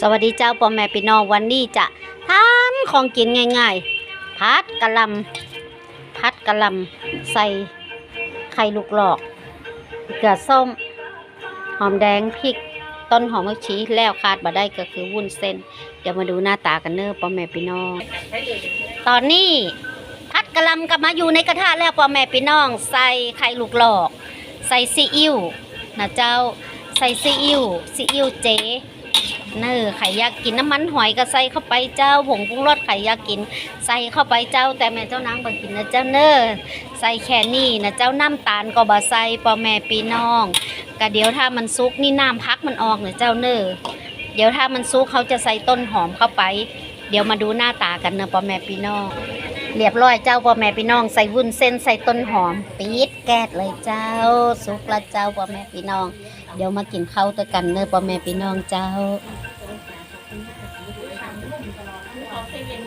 สวัสดีเจ้าพ่อแม่พี่น้องวันนี้จะทำของกินง่ายๆ พัดกะลำพัดกะลำใส่ไข่ลูกหลอก เกลือส้ม หอมแดงพริก ต้นหอมผักชีแล้วขาดบ่ได้ก็คือวุ้นเส้น เดี๋ยวมาดูหน้าตากันเนอะพ่อแม่พี่น้อง ตอนนี้พัดกะลำกลับมาอยู่ในกระทะแล้วพ่อแม่พี่น้อง ใส่ไข่ลูกหลอก ใส่ซีอิ๊วนะเจ้าใส่ซีอิ๊วซีอิ๊วเจ เนอไข่ยากกินน้ำมันหอยก็ใส่เข้าไปเจ้าผงปรุงรสไข่ยากกิน ใส่เข้าไปเจ้า แต่แม่เจ้านางบ่กินนะเจ้าเนอใส่แค่นี้นะเจ้าน้ำตาลก็บ่ใส่ปอแม่พี่น้องก็เดี๋ยวถ้ามันซุกนี่น้ำพักมันออกนะเจ้าเนอเดี๋ยวถ้ามันซุกเขาจะใส่ต้นหอมเข้าไป เดี๋ยวมาดูหน้าตากันนะปอแม่พี่น้องเรียบร้อยเจ้าพ่อแม่พี่น้องใส่วุ้นเส้นใส่ต้นหอมปี๊ดแก๊ดเลยเจ้าสุกละเจ้าพ่อแม่พี่น้อง เดี๋ยวมากินข้าวด้วยกันเนอะพ่อแม่พี่น้องเจ้า คุณก็ทำงงกันแล้วคุณก็เสียเงิน